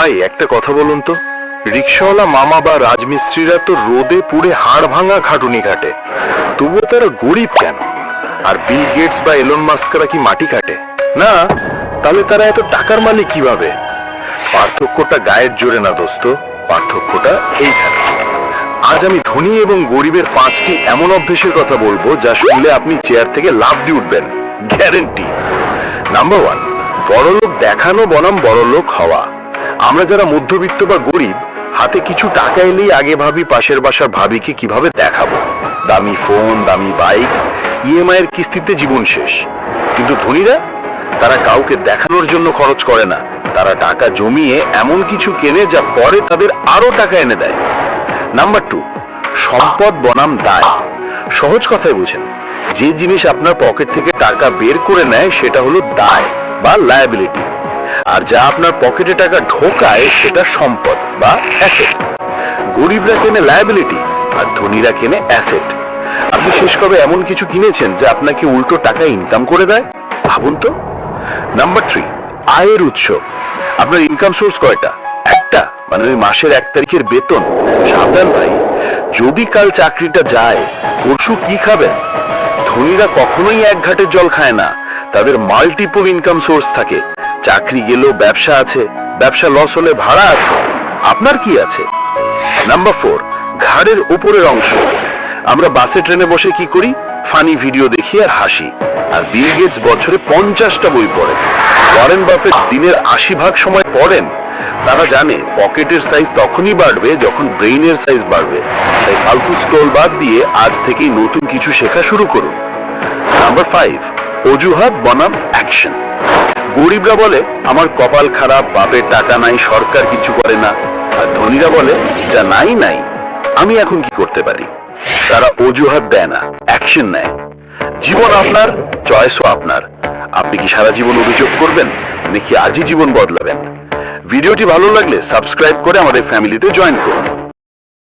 ভাই একটা কথা বলুন তো, রিক্সাওয়ালা মামা বা রাজমিস্ত্রিরা তো রোদে পুড়ে হাড় ভাঙা খাটুনি খাটে তবুও তারা গরিব কেন? আর বিল গেটস বা এলন মাস্করা কি মাটি কাটে না, তাহলে তারা এত টাকার মালিক কীভাবে? পার্থক্যটা গায়ের জোরে না দোস্ত, পার্থক্যটা এইখানে। আজ আমি ধনী এবং গরিবের পাঁচটি এমন অভ্যেসের কথা বলব যা শুনলে আপনি চেয়ার থেকে লাভ দিয়ে উঠবেন। গ্যারেন্টি নাম্বার ওয়ান বড়লোক দেখানো বনাম বড়লোক হওয়া। আমরা যারা মধ্যবিত্ত বা গরিব, হাতে কিছু টাকা এলেই আগে ভাবি পাশের বাসার ভাবিকে কীভাবে দেখাবো। দামি ফোন, দামি বাইক ইএমআই এর কিস্তিতে জীবন শেষ। কিন্তু ধনীরা, তারা কাউকে দেখানোর জন্য খরচ করে না। তারা টাকা জমিয়ে এমন কিছু কেনে যা পরে তাদের আরও টাকা এনে দেয়। নাম্বার টু সম্পদ বনাম দায়। সহজ কথায় বুঝেন যে জিনিস আপনার পকেট থেকে টাকা বের করে নেয় সেটা হলো দায় বা লায়াবিলিটি আর যা আপনার পকেটে টাকা ঢোকায় সেটা সম্পদ বা অ্যাসেট গরিবরা কেনে লায়াবিলিটি আর ধনীরা কেনে অ্যাসেট আপনি শেষ কবে এমন কিছু কিনেছেন যা আপনাকে উল্টো টাকা ইনকাম করে দেয়? ভাবুন তো। নাম্বার থ্রি আয়ের উৎস। আপনার ইনকাম সোর্স কয়টা? একটা মানে ওই মাসের এক তারিখের বেতন। সাবধান ভাই, যদি কাল চাকরিটা যায়, পরশু কি খাবেন? ধনীরা কখনোই এক ঘাটের জল খায় না। তাদের মাল্টিপল ইনকাম সোর্স থাকে। চাকরি গেলেও ব্যবসা আছে, ব্যবসা লস হলে ভাড়া আছে। আপনার কি আছে? নাম্বার ফোর ঘাড়ের উপরের অংশ। আমরা বাসে ট্রেনে বসে কি করি? ফানি ভিডিও দেখি আর হাসি। আর বিল গেটস বছরে পঞ্চাশটা বই পড়ে ওয়ারেন বাফেট দিনের আশি ভাগ সময় পড়েন। তারা জানে, পকেটের সাইজ তখনই বাড়বে যখন ব্রেইনের সাইজ বাড়বে। তাই ফালতু স্ক্রোল বাদ দিয়ে আজ থেকেই নতুন কিছু শেখা শুরু করুন। নাম্বার ফাইভ অজুহাত, বনাম অ্যাকশন গরিবরা বলে, আমার কপাল খারাপ বাপের টাকা নাই, সরকার কিছু করে না। আর ধনীরা বলে, যা নাই নাই। আমি এখন কি করতে পারি? তারা অজুহাত দেয় না, অ্যাকশন নেয়। জীবন আপনার, চয়েসও আপনার। আপনি কি সারা জীবন অভিযোগ করবেন, নাকি আজই জীবন বদলাবেন? ভিডিওটি ভালো লাগলে সাবস্ক্রাইব করে আমাদের ফ্যামিলিতে জয়েন করুন।